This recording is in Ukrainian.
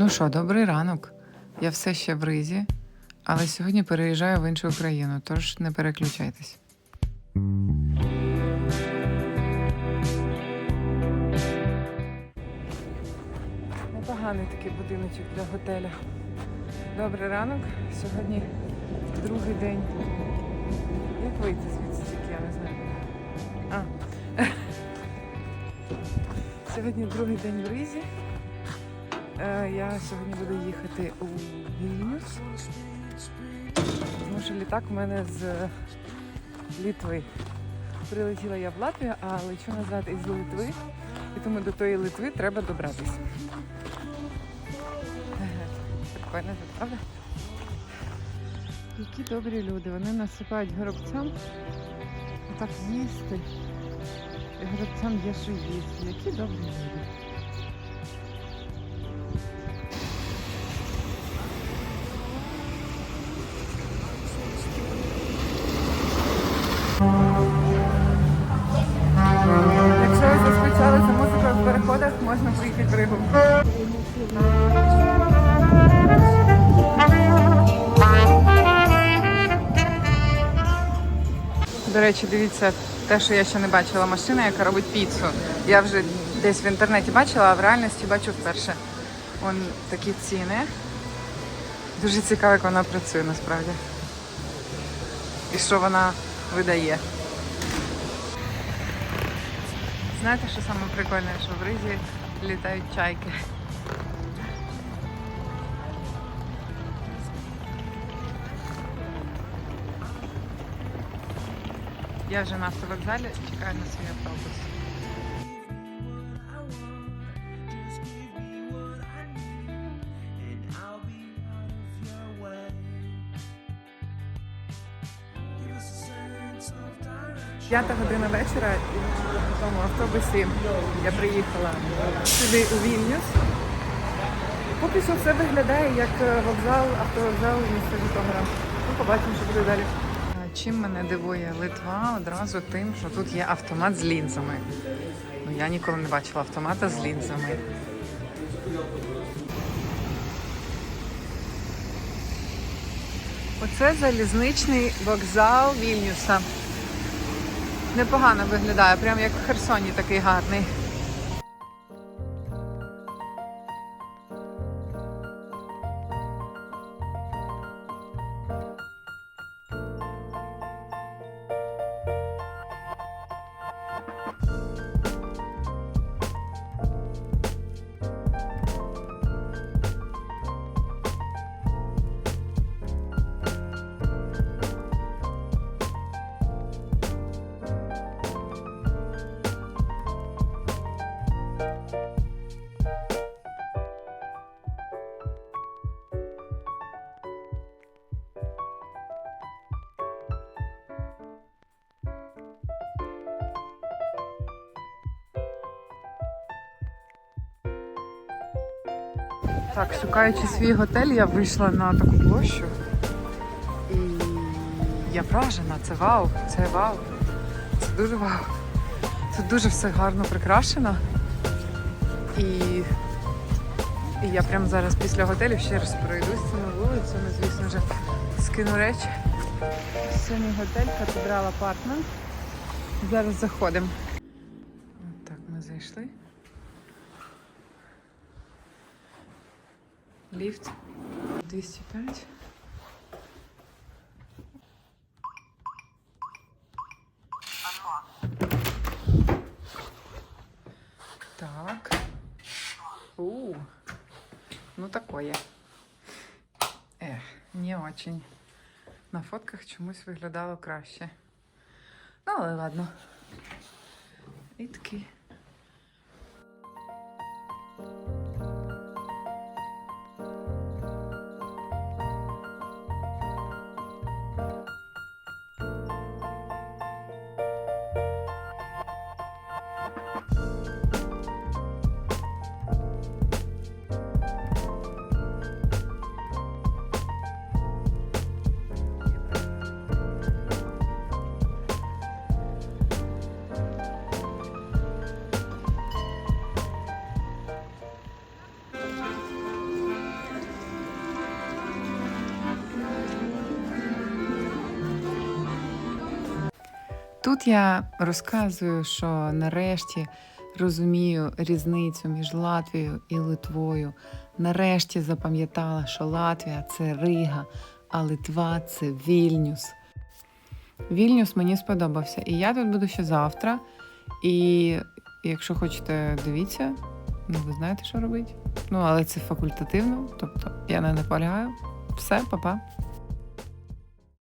Ну що, добрий ранок. Я все ще в Ризі, але сьогодні переїжджаю в іншу країну, тож не переключайтесь. Непоганий такий будиночок для готеля. Добрий ранок. Сьогодні другий день. Як вийти звідси тільки, я не знаю. А. Сьогодні другий день в Ризі. Е, Я сьогодні буду їхати у Вільнюс. Тому що літак у мене з Літви. Прилетіла я в Латвію, а лечу назад із Литви. І тому до тої Литви треба добратися. Прикольно, тут, правда? Які добрі люди. Вони насипають горобцям так їсти. І горобцям є що їсти. Які добрі люди. Можна приїхати. До речі, дивіться, те, що я ще не бачила, машина, яка робить піцу. Я вже десь в інтернеті бачила, а в реальності бачу вперше. Вон такі ціни. Дуже цікаво, як вона працює насправді. І що вона видає. Знаєте, що саме що в Ризі літають чайки. Я вже на автовокзалі чекаю на свій автобус. П'ята година вечора тому автобусі я приїхала сюди у Вільнюс. Поки що все виглядає як е, вокзал, автовокзал міста Житомира. Ну, побачимо, що буде далі. Чим мене дивує Литва одразу тим, що тут є автомат з лінзами. Ну, я ніколи не бачила автомата з лінзами. Оце залізничний вокзал Вільнюса. Непогано виглядає, прям як в Херсоні такий гарний. Так, шукаючи свій готель, я вийшла на таку площу. І я вражена, це вау, це вау. Це дуже вау. Тут дуже все гарно прикрашено. І, і я прямо зараз після готелю ще раз пройдусь цими вулицями, звісно вже скину речі. Мій готель, катедрал апартмент. Зараз заходимо. Ліфт 205. Так. У. Ну такое. Ех, не очень. На фотках чомусь виглядало краще. Ну, але ладно. І такий. Тут я розказую, що нарешті розумію різницю між Латвією і Литвою. Нарешті запам'ятала, що Латвія це Рига, а Литва це Вільнюс. Вільнюс мені сподобався. І я тут буду ще завтра. І якщо хочете, дивіться, ну ви знаєте, що робити. Ну, але це факультативно, тобто я не наполягаю. Все, па-па.